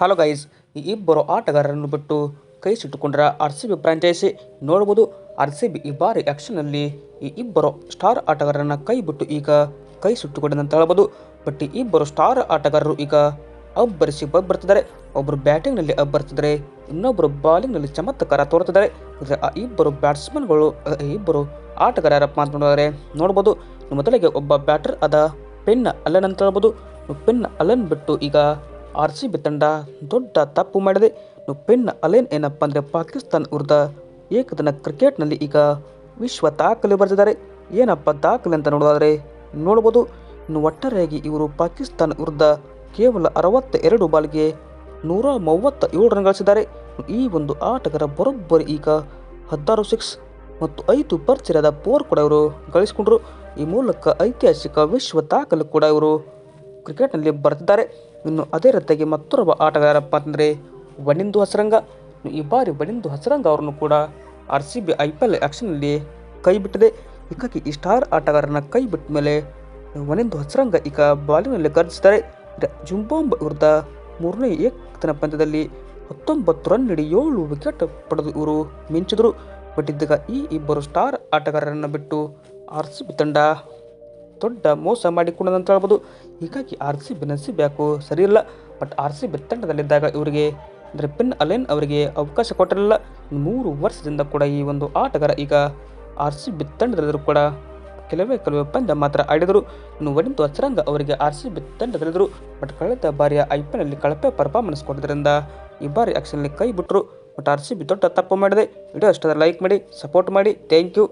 Hello guys, ಈ ಇಬ್ಬರು ಆಟಗಾರರನ್ನು ಬಿಟ್ಟು ಕೈ ಸುಟ್ಟುಕೊಂಡ್ರ ಆರ್ ಸಿ ಬಿ ಫ್ರಾಂಚೈಸಿ. ನೋಡ್ಬೋದು, ಆರ್ ಸಿ ಬಿ ಈ ಬಾರಿ ಆ್ಯಕ್ಷನ್ನಲ್ಲಿ ಈ ಇಬ್ಬರು ಸ್ಟಾರ್ ಆಟಗಾರರನ್ನ ಕೈ ಬಿಟ್ಟು ಈಗ ಕೈ ಸುಟ್ಟುಕೊಂಡಂತ ಹೇಳ್ಬೋದು. ಬಟ್ ಈ ಇಬ್ಬರು ಸ್ಟಾರ್ ಆಟಗಾರರು ಈಗ ಅಬ್ಬರಿಸಿ ಬರ್ತಿದ್ದಾರೆ ಒಬ್ಬರು ಬ್ಯಾಟಿಂಗ್ನಲ್ಲಿ ಅಬ್ಬರ್ತಿದ್ದಾರೆ ಇನ್ನೊಬ್ಬರು ಬಾಲಿಂಗ್ನಲ್ಲಿ ಚಮತ್ಕಾರ ತೋರ್ತಿದ್ದಾರೆ. ಇದ್ರೆ ಆ ಇಬ್ಬರು ಬ್ಯಾಟ್ಸ್ಮನ್ಗಳು ಇಬ್ಬರು ಆಟಗಾರರಪ್ಪ ಅಂತ ನೋಡಬಹುದು ನೋಡ್ಬೋದು ಮೊದಲಿಗೆ ಒಬ್ಬ ಬ್ಯಾಟರ್ ಅದ ಪೆನ್ ಅಲ್ಲನ್ ಅಂತ ಹೇಳ್ಬೋದು. ಪೆನ್ ಅಲ್ಲನ್ ಬಿಟ್ಟು ಈಗ ಆರ್ ಸಿ ಬಿ ತಂಡ ದೊಡ್ಡ ತಪ್ಪು ಮಾಡಿದೆ. ಪೆನ್ ಅಲೆನ್ ಏನಪ್ಪ ಅಂದರೆ ಪಾಕಿಸ್ತಾನ ವಿರುದ್ಧ ಏಕದಿನ ಕ್ರಿಕೆಟ್ನಲ್ಲಿ ಈಗ ವಿಶ್ವ ದಾಖಲೆ ಬರೆದಿದ್ದಾರೆ. ಏನಪ್ಪ ದಾಖಲೆ ಅಂತ ನೋಡೋದಾದರೆ ನೋಡ್ಬೋದು. ಇನ್ನು ಒಟ್ಟಾರೆಯಾಗಿ ಇವರು ಪಾಕಿಸ್ತಾನ ವಿರುದ್ಧ ಕೇವಲ ಅರವತ್ತ ಎರಡು ಬಾಲ್ಗೆ ನೂರ ಮೂವತ್ತ ಏಳು ರನ್ ಗಳಿಸಿದ್ದಾರೆ. ಈ ಒಂದು ಆಟಗಾರ ಬರೋಬ್ಬರಿ ಈಗ ಹದಿನಾರು ಸಿಕ್ಸ್ ಮತ್ತು ಐದು ಪರ್ಚಿರಾದ ಪೋರ್ ಕೂಡ ಇವರು ಗಳಿಸಿಕೊಂಡರು. ಈ ಮೂಲಕ ಐತಿಹಾಸಿಕ ವಿಶ್ವ ದಾಖಲೆ ಕೂಡ ಇವರು ಕ್ರಿಕೆಟ್ನಲ್ಲಿ ಬರೆದಿದ್ದಾರೆ. ಇನ್ನು ಅದೇ ರೀತಿಯಾಗಿ ಮತ್ತೊಬ್ಬ ಆಟಗಾರಪ್ಪ ಅಂದರೆ ವನಿಂದು ಹಸರಂಗ. ಈ ಬಾರಿ ವನಿಂದು ಹಸರಂಗ ಅವರನ್ನು ಕೂಡ R C B I P L ಆ್ಯಕ್ಷನಲ್ಲಿ ಕೈ ಬಿಟ್ಟಿದೆ ಈಕಾಗಿ ಈ ಸ್ಟಾರ್ ಆಟಗಾರನ ಕೈ ಬಿಟ್ಟ ಮೇಲೆ ವನಿಂದು ಹಸರಂಗ ಈಗ ಬಾಲಿನಲ್ಲಿ ಗರ್ಜಿಸಿದ್ದಾರೆ ಜುಂಬಾಂಬ್ ವಿರುದ್ಧ ಮೂರನೇ ಏಕದಿನ ಪಂದ್ಯದಲ್ಲಿ ಹತ್ತೊಂಬತ್ತು ರನ್ ನೀಡಿ ಏಳು ವಿಕೆಟ್ ಪಡೆದು ಇವರು ಮಿಂಚಿದರು. ಬಟ್ ಇದ್ದಾಗ ಈ ಇಬ್ಬರು ಸ್ಟಾರ್ ಆಟಗಾರರನ್ನು ಬಿಟ್ಟು ಆರ್ ಸಿ ಬಿ ತಂಡ ದೊಡ್ಡ ಮೋಸ ಮಾಡಿಕೊಂಡಂತ ಹೇಳ್ಬೋದು. ಹೀಗಾಗಿ ಆರ್ ಸಿ ಬಿ ನಸೀಬ್ ಸರಿಯಿಲ್ಲ. ಸರಿ ಇಲ್ಲ ಬಟ್ ಆರ್ ಸಿ ಬಿ ತಂಡದಲ್ಲಿದ್ದಾಗ ಇವರಿಗೆ, ಅಂದರೆ ಪಿನ್ ಅಲೆನ್ ಅವರಿಗೆ ಅವಕಾಶ ಕೊಟ್ಟಿರಲಿಲ್ಲ. ಮೂರು ವರ್ಷದಿಂದ ಕೂಡ ಈ ಒಂದು ಆಟಗಾರ ಈಗ ಆರ್ ಸಿ ಬಿ ಕೂಡ ಕೆಲವೇ ಕೆಲವೇ ಪಂದ್ಯ ಮಾತ್ರ ಆಡಿದರು. ಇನ್ನು ವನಿಂತು ಅಚರಂಗ ಅವರಿಗೆ ಆರ್ ಸಿ ಬಿ ತಂಡದಲ್ಲಿದ್ದರು. ಬಟ್ ಕಳೆದ ಬಾರಿಯ ಐ ಪಿ ಎಲ್ನಲ್ಲಿ ಕಳಪೆ ಪರ್ಫಾರ್ಮೆನ್ಸ್ ಕೊಟ್ಟಿದ್ದರಿಂದ ಈ ಬಾರಿ ಆ್ಯಕ್ಷನಲ್ಲಿ ಕೈ ಬಿಟ್ಟರು ಬಟ್ ಆರ್ ಸಿ ಬಿ ದೊಡ್ಡ ತಪ್ಪು ಮಾಡಿದೆ. ವಿಡಿಯೋ ಅಷ್ಟಾದ್ರೆ ಲೈಕ್ ಮಾಡಿ ಸಪೋರ್ಟ್ ಮಾಡಿ. Thank you